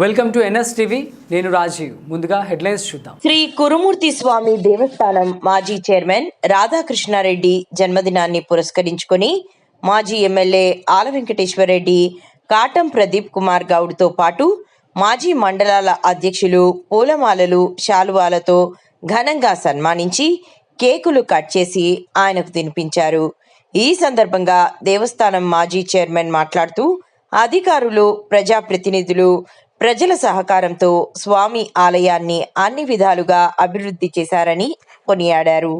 Welcome to NS TV నేను రాజీవ్. ముందుగా headlines చూద్దాం. శ్రీ కురుమూర్తి స్వామి దేవస్థానం మాజీ చైర్మన్ రాధాకృష్ణారెడ్డి జన్మదినాన్ని పురస్కరించుకొని మాజీ ఎమ్మెల్యే ఆల వెంకటేశ్వరరెడ్డి కాటం ప్రదీప్ కుమార్ గౌడ్తో పాటు మాజీ మండలాల అధ్యక్షులు పూలమాలలు శాలువాలతో ఘనంగా సన్మానించి కేకులు కట్ చేసి ఆయనకు తినిపించారు. ఈ సందర్భంగా దేవస్థానం మాజీ చైర్మన్ మాట్లాడుతూ అధికారులు ప్రజాప్రతినిధులు ప్రజల సహకారంతో స్వామి ఆలయాన్ని అన్ని విధాలుగా అభివృద్ధి చేశారని కొనియాడారు.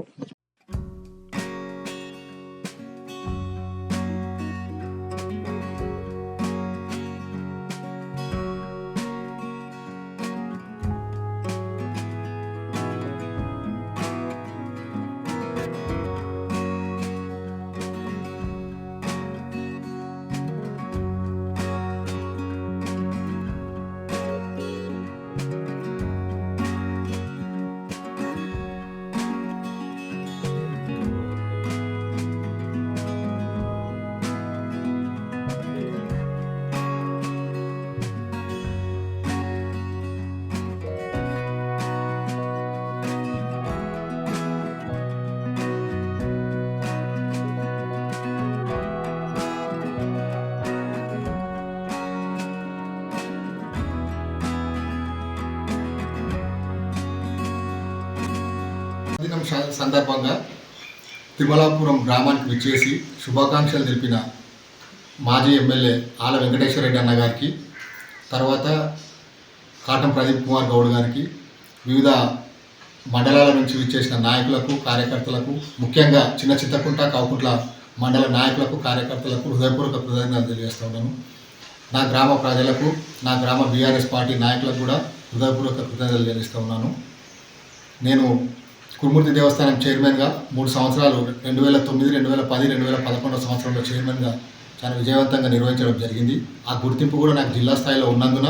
దినం సందర్భంగా తిమలాపురం గ్రామానికి విచ్చేసి శుభాకాంక్షలు తెలిపిన మాజీ ఎమ్మెల్యే ఆల వెంకటేశ్వర రెడ్డి అన్న గారికి తర్వాత కాటం ప్రదీప్ కుమార్ గౌడ్ గారికి వివిధ మండలాల నుంచి విచ్చేసిన నాయకులకు కార్యకర్తలకు ముఖ్యంగా చిన్న చింతకుంట కాకుంట్ల మండల నాయకులకు కార్యకర్తలకు హృదయపూర్వక కృతజ్ఞతలు తెలియజేస్తా ఉన్నాను. నా గ్రామ ప్రజలకు నా గ్రామ బీఆర్ఎస్ పార్టీ నాయకులకు కూడా హృదయపూర్వక కృతజ్ఞతలు చెల్లిస్తూ ఉన్నాను. నేను కురుమూర్తి దేవస్థానం చైర్మన్గా మూడు సంవత్సరాలు రెండు వేల తొమ్మిది రెండు వేల పది రెండు వేల పదకొండవ సంవత్సరంలో చైర్మన్గా చాలా విజయవంతంగా నిర్వహించడం జరిగింది. ఆ గుర్తింపు కూడా నాకు జిల్లా స్థాయిలో ఉన్నందున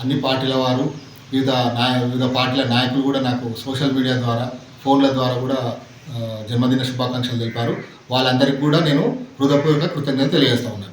అన్ని పార్టీల వారు వివిధ నాయ వివిధ పార్టీల నాయకులు కూడా నాకు సోషల్ మీడియా ద్వారా ఫోన్ల ద్వారా కూడా జన్మదిన శుభాకాంక్షలు తెలిపారు. వాళ్ళందరికీ కూడా నేను హృదయపూర్వక కృతజ్ఞత తెలియజేస్తా ఉన్నాను.